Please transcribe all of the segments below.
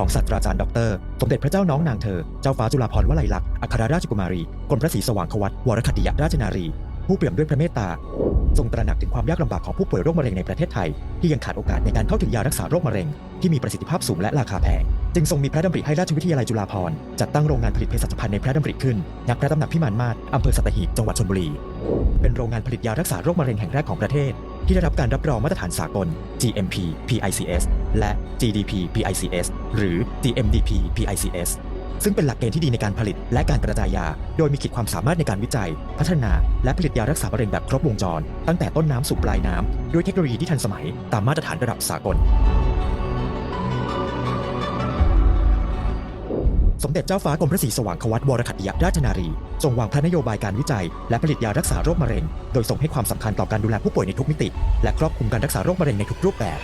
ของศาสตราจารย์ดรสมเด็จพระเจ้าน้องนางเธอ เจ้าฟ้าจุฬาภรณ์วลัยลักษณ์อัครราชกุมารีกรมพระศรีสว่างควัตวรคติยราชนารี ผู้เปี่ยมด้วยพระเมตตา ทรงตระหนักถึงความยากลำบากของผู้ป่วยโรคมะเร็งในประเทศไทย ที่ยังขาดโอกาสในการเข้าถึงยารักษาโรคมะเร็ง ที่มีประสิทธิภาพสูงและราคาแพง จึงทรงมีพระดำริให้ราชวิทยาลัยจุฬาภรณ์จัดตั้งโรงงานผลิตเภสัชภัณฑ์ในพระดำริขึ้นณพระตำหนักพิมานมาศอำเภอสัตหีบจังหวัดชลบุรี เป็นโรงงานผลิตยารักษาโรคมะเร็งแห่งแรกของประเทศ ที่ได้รับการรับรองมาตรฐานสากล GMP PICS และ GDP PICS หรือ GMDP PICS ซึ่งเป็นหลักเกณฑ์ที่ดีในการผลิตและการกระจายยา โดยมีขีดความสามารถในการวิจัย พัฒนา และผลิตยารักษามะเร็งแบบครบวงจร ตั้งแต่ต้นน้ำสู่ปลายน้ำด้วยเทคโนโลยีที่ทันสมัยตามมาตรฐานระดับสากล สมเด็จเจ้าฟ้ากรมพระศรีสว่างควัตวรขัตติยราชนารีทรงวางพระนโยบายการวิจัย และผลิตยารักษาโรคมะเร็ง โดยทรงให้ความสำคัญต่อการดูแลผู้ป่วยในทุกมิติ และครอบคลุมการรักษาโรคมะเร็งในทุกรูปแบบ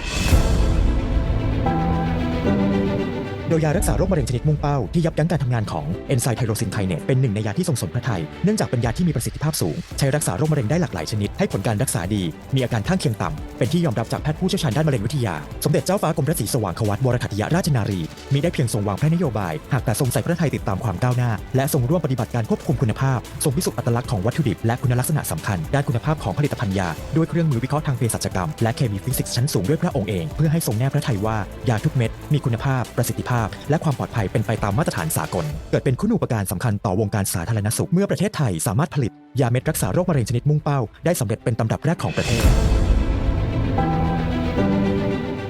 โดยยารักษาโรคมะเร็งชนิดมุ่งเป้าที่ยับยั้งการทำงานของเอนไซม์ไทโรซินไคเนตเป็นหนึ่งในยาที่ทรงสนพระทัยเนื่องจากเป็นยาที่มีประสิทธิภาพสูง ใช้รักษาโรคมะเร็งได้หลากหลายชนิด ให้ผลการรักษาดี มีอาการข้างเคียงต่ำเป็นที่ยอมรับจากแพทย์ผู้เชี่ยวชาญด้านมะเร็งวิทยา สมเด็จเจ้าฟ้ากรมพระศรีสว่างควัตวรคัติยราชนารี มีได้เพียงทรงวางพระนโยบาย หากแต่ทรงใส่พระทัยติดตามความก้าวหน้า และทรงร่วมปฏิบัติการควบคุมคุณภาพ ทรงพิสูจน์อัตลักษณ์ของวัตถุดิบและคุณลักษณะสำคัญด้านคุณภาพของผลิตภัณฑ์ยาด้วยเครื่องมือวิเคราะห์ทางเภสัชกรรมและเคมีฟิสิกส์ชั้นสูงด้วยพระองค์เอง เพื่อให้ทรงแน่พระทัยว่ายาทุกเม็ดมีคุณภาพประสิทธิภาพและความปลอดภัยเป็นไปตามมาตรฐานสากล เกิดเป็นคุณูปการสำคัญต่อวงการสาธารณสุข เมื่อประเทศไทยสามารถผลิต ยาเม็ดรักษาโรคมะเร็งชนิดมุ่งเป้า ได้สำเร็จเป็นตำรับแรกของประเทศ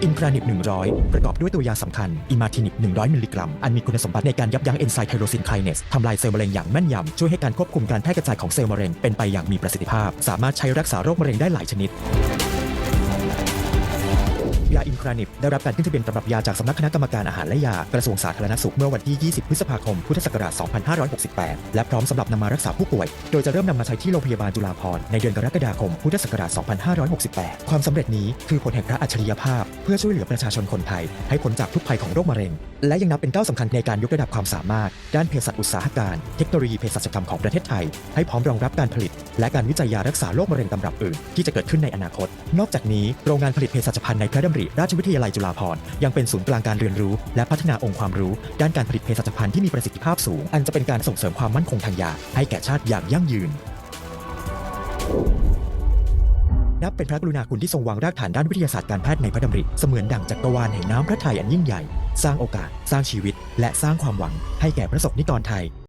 อินทรานิบ100 ประกอบด้วยตัวยาสำคัญ อิมาทินิบ100 มิลลิกรัม อันมีคุณสมบัติในการยับยั้งเอนไซม์ไทโรซินไคเนสทำลายเซลล์มะเร็งอย่างแม่นยำ ช่วยให้การควบคุมการแพร่กระจายของเซลล์มะเร็งเป็นไปอย่างมีประสิทธิภาพ สามารถใช้รักษาโรคมะเร็งได้หลายชนิด ยาอินทรานิบได้รับการขึ้นทะเบียนตำรับยาจากสำนักคณะกรรมการอาหารและยากระทรวงสาธารณสุขเมื่อวันที่ 20 พฤษภาคม พุทธศักราช 2568 และพร้อมสำหรับนำมารักษาผู้ป่วย โดยจะเริ่มนำมาใช้ที่โรงพยาบาลจุฬาภรณ์ในเดือนกรกฎาคม พุทธศักราช 2568 ความสำเร็จนี้คือผลแห่งพระอัจฉริยภาพ เพื่อช่วยเหลือประชาชนคนไทย ให้พ้นจากทุกภัยของโรคมะเร็ง และยังนับเป็นก้าวสำคัญในการยกระดับความสามารถ ด้านเภสัชอุตสาหการ เทคโนโลยีเภสัชกรรมของประเทศไทย ให้พร้อมรองรับการผลิต และการวิจัยยารักษาโรคมะเร็งตำรับอื่นที่จะเกิดขึ้นในอนาคต นอกจากนี้โรงงานผลิตเภสัชภัณฑ์ในพระดำริราชวิทยาลัยจุฬาภรณ์ยังเป็นศูนย์กลางการเรียนรู้ และพัฒนาองค์ความรู้ ด้านการผลิตเภสัชภัณฑ์ที่มีประสิทธิภาพสูง อันจะเป็นการส่งเสริมความมั่นคงทางยา ให้แก่ชาติอย่างยั่งยืนนับเป็นพระกรุณาคุณที่ทรงวางรากฐานด้านวิทยาศาสตร์การแพทย์ในพระดำริ เสมือนดั่งจักรวาลแห่งน้ำพระทัยอันยิ่งใหญ่ สร้างโอกาส สร้างชีวิต และสร้างความหวังให้แก่พระสงฆ์นิกรไทย